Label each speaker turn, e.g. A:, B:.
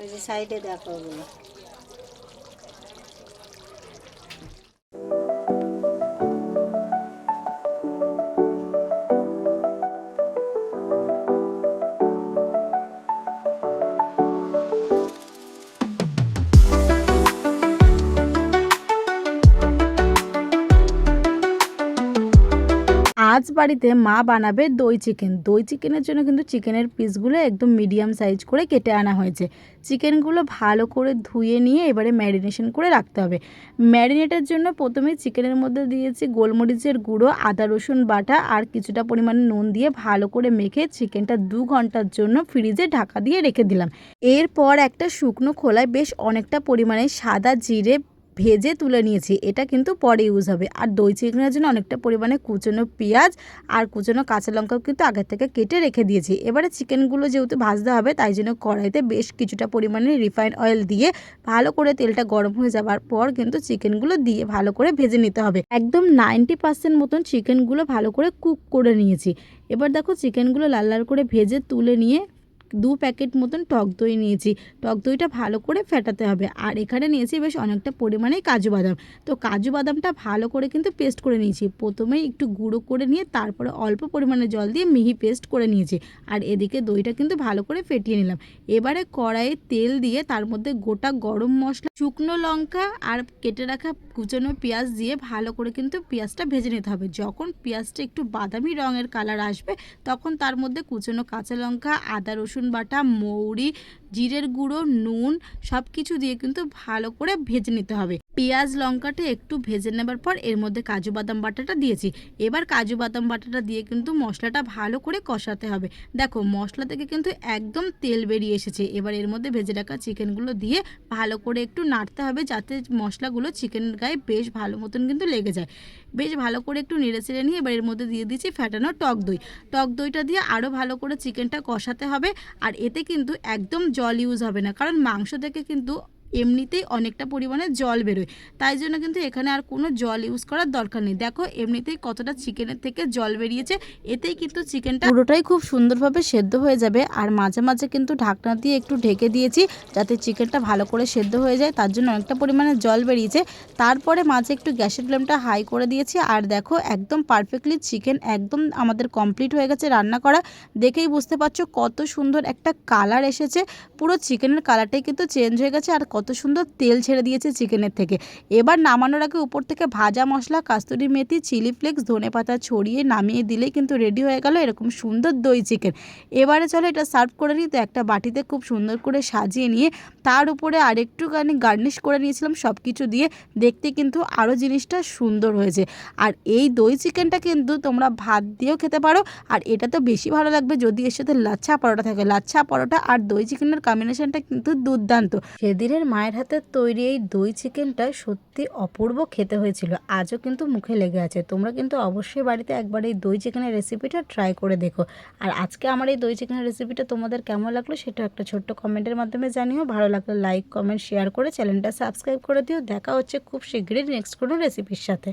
A: ওই যে সাইডে দেখো ওগুলো।
B: আজ বাড়িতে মা বানাবে দই চিকেন দই চিকেনের জন্য কিন্তু চিকেনের পিসগুলো একদম মিডিয়াম সাইজ করে কেটে আনা হয়েছে। চিকেনগুলো ভালো করে ধুয়ে নিয়ে এবারে ম্যারিনেশন করে রাখতে হবে। ম্যারিনেটের জন্য প্রথমে চিকেনের মধ্যে দিয়েছি গোলমরিচের গুঁড়ো, আদা রসুন বাটা আর কিছুটা পরিমাণে নুন দিয়ে ভালো করে মেখে চিকেনটা দু ঘণ্টার জন্য ফ্রিজে ঢাকা দিয়ে রেখে দিলাম। এরপর একটা শুকনো খোলায় বেশ অনেকটা পরিমাণে সাদা জিরে ভেজে তুলে নিয়েছি, এটা কিন্তু পরে ইউজ হবে। আর দই চিকেনের জন্য অনেকটা পরিমাণে কুচনো পেঁয়াজ আর কুচনো কাঁচা লঙ্কাও কিন্তু আগে থেকে কেটে রেখে দিয়েছি। এবারে চিকেনগুলো যেহেতু ভাজতে হবে, তাই জন্য কড়াইতে বেশ কিছুটা পরিমাণে রিফাইন্ড অয়েল দিয়ে ভালো করে তেলটা গরম হয়ে যাবার পর কিন্তু চিকেনগুলো দিয়ে ভালো করে ভেজে নিতে হবে। একদম নাইনটি পার্সেন্ট মতন চিকেনগুলো ভালো করে কুক করে নিয়েছি। এবার দেখো চিকেনগুলো লাল লাল করে ভেজে তুলে নিয়ে দু প্যাকেট মতন টক দই নিয়েছি। টক দইটা ভালো করে ফেটাতে হবে। আর এখানে নিয়েছি বেশ অনেকটা পরিমাণে কাজু বাদাম। তো কাজু বাদামটা ভালো করে কিন্তু পেস্ট করে নিয়েছি। প্রথমেই একটু গুঁড়ো করে নিয়ে তারপরে অল্প পরিমাণে জল দিয়ে মিহি পেস্ট করে নিয়েছি। আর এদিকে দইটা কিন্তু ভালো করে ফেটিয়ে নিলাম। এবারে কড়াইয়ে তেল দিয়ে তার মধ্যে গোটা গরম মশলা, শুকনো লঙ্কা আর কেটে রাখা কুচনো পেঁয়াজ দিয়ে ভালো করে কিন্তু পেঁয়াজটা ভেজে নিতে হবে। যখন পেঁয়াজটা একটু বাদামি রঙের কালার আসবে, তখন তার মধ্যে কুচনো কাঁচা লঙ্কা, আদা, রসুন বাটা মৌরি জিরের গুঁড়ো নুন সব কিছু দিয়ে কিন্তু ভালো করে ভেজে নিতে হবে। পেঁয়াজ লঙ্কাটা একটু ভেজে নেবার পর এর মধ্যে কাজু বাদাম বাটাটা দিয়েছি। এবার কাজু বাদাম বাটাটা দিয়ে কিন্তু মশলাটা ভালো করে কষাতে হবে। দেখো, মশলা থেকে কিন্তু একদম তেল বেরিয়ে এসেছে। এবার এর মধ্যে ভেজে রাখা চিকেনগুলো দিয়ে ভালো করে একটু নাড়তে হবে যাতে মশলাগুলো চিকেনের গায়ে বেশ ভালো মতন কিন্তু লেগে যায়। বেশ ভালো করে একটু নেড়ে চেড়ে নিয়ে এবার এর মধ্যে দিয়ে দিচ্ছি ফ্যাটানো টক দই। টক দইটা দিয়ে আরও ভালো করে চিকেনটা কষাতে হবে। আর এতে কিন্তু একদম জল ইউজ হবে না। কারণ মাংস থেকে কিন্তু এমনিতেই অনেকটা পরিমাণে জল বেরোয়। তাই জন্য কিন্তু এখানে আর কোনো জল ইউজ করার দরকার নেই। দেখো, এমনিতেই কতটা চিকেনের থেকে জল বেরিয়েছে, এতেই কিন্তু চিকেনটা পুরোটাই খুব সুন্দরভাবে সেদ্ধ হয়ে যাবে। আর মাঝে মাঝে কিন্তু ঢাকনা দিয়ে একটু ঢেকে দিয়েছি যাতে চিকেনটা ভালো করে সেদ্ধ হয়ে যায়, তার জন্য অনেকটা পরিমাণে জল বেরিয়েছে। তারপরে মাঝে একটু গ্যাসের ফ্লেমটা হাই করে দিয়েছি। আর দেখো, একদম পারফেক্টলি চিকেন একদম আমাদের কমপ্লিট হয়ে গেছে রান্না করা। দেখেই বুঝতে পারছ কত সুন্দর একটা কালার এসেছে। পুরো চিকেনের কালারটাই কিন্তু চেঞ্জ হয়ে গেছে। আর কত সুন্দর তেল ছেড়ে দিয়েছে চিকেনের থেকে। এবার নামানোর আগে উপর থেকে ভাজা মশলা, কাস্তুরি মেথি, চিলি ফ্লেক্স, ধনে পাতা ছড়িয়ে নামিয়ে দিলেই কিন্তু রেডি হয়ে গেল এরকম সুন্দর দই চিকেন। এবারে চলো এটা সার্ভ করে নিই। তো একটা বাটিতে খুব সুন্দর করে সাজিয়ে নিয়ে তার উপরে আরেকটুখানি গার্নিশ করে নিয়েছিলাম সব কিছু দিয়ে। দেখতে কিন্তু আরও জিনিসটা সুন্দর হয়েছে। আর এই দই চিকেনটা কিন্তু তোমরা ভাত দিয়েও খেতে পারো। আর এটা তো বেশি ভালো লাগবে যদি এর সাথে লাচ্ছা পরোটা থাকে। লাচ্ছা পরোটা আর দই চিকেনের কম্বিনেশনটা কিন্তু দুর্দান্ত। সেদিনের মায়ের হাতের তৈরি এই দই চিকেনটা সত্যি অপূর্ব খেতে হয়েছিল। আজও কিন্তু মুখে লেগে আছে। তোমরা কিন্তু অবশ্যই বাড়িতে একবার এই দই চিকেনের রেসিপিটা ট্রাই করে দেখো। আর আজকে আমার এই দই চিকেনের রেসিপিটা তোমাদের কেমন লাগল সেটা একটা ছোট্ট কমেন্টের মাধ্যমে জানিও। ভালো লাগলে লাইক, কমেন্ট শেয়ার করে চ্যানেলটা সাবস্ক্রাইব করে দিও। দেখা হচ্ছে খুব শীঘ্রই নেক্সট কোনো রেসিপির সাথে।